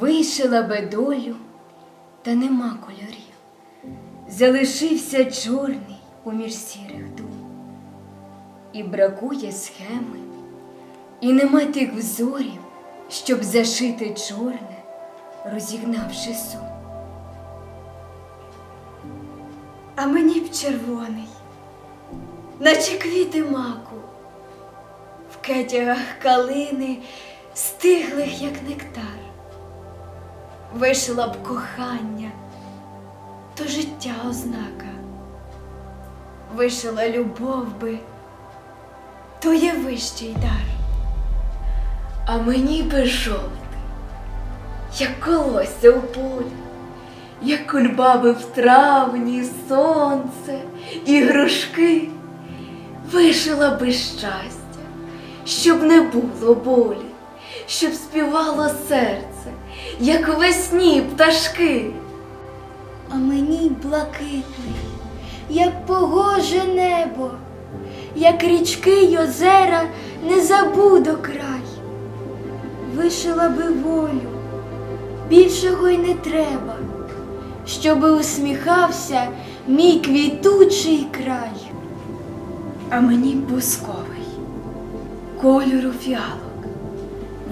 Вишила би долю, та нема кольорів, залишився чорний поміж сірих дум, і бракує схеми, і нема тих взорів, щоб зашити чорне, розігнавши сум. А мені б червоний, наче квіти маку, кетягах калини, стиглих, як нектар. Вишила б кохання, то життя ознака. Вишила любов би, то є вищий дар. А мені би жовтий, як колося у полі, як кульбаби в травні, сонце і грушки, вишила би щастя, щоб не було болі, щоб співало серце, як у весні пташки. А мені блакитний, як погоже небо, як річки й озера не забуду край. Вишила би волю, більшого й не треба, щоби усміхався мій квітучий край. А мені бусковий, кольору фіалок,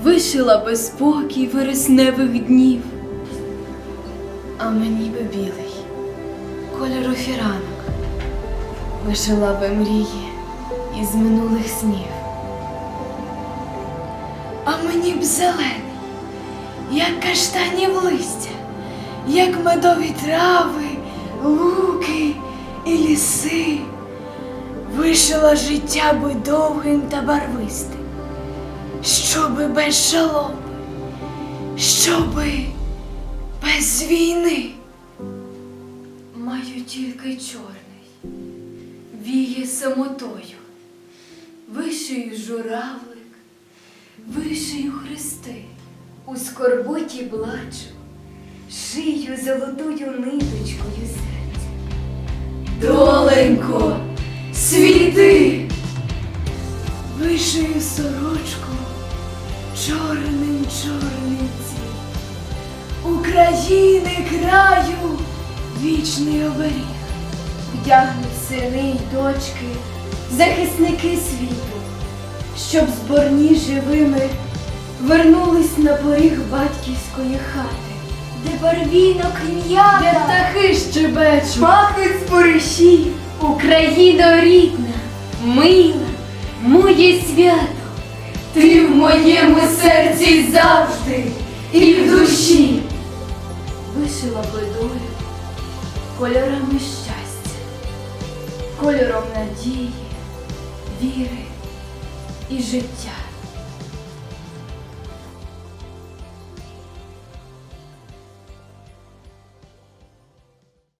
вишила би спокій вересневих днів. А мені би білий, кольору фіранок, вишила би мрії із минулих снів. А мені б зелений, як каштанів листя, як медові трави, луки і ліси. Вишила життя би довгим та барвистим, щоби без жалоби, щоби без війни. Маю тільки чорний, віє самотою, вишию журавлик, вишию хрести, у скорботі плачу, шию золотою ниточкою серця. Доленько, світи, вишию сорочку чорним цвіт. України краю вічний оберіг, вдягнуть сини й дочки, захисники світу, щоб зборні живими вернулись на поріг батьківської хати, Де барвінок де м'ята, птахи щебечуть, пахнуть спориші, Україна рідна, мила, моє свято, ти в моєму серці завжди і в душі. Вишила би кольорами щастя, кольором надії, віри і життя.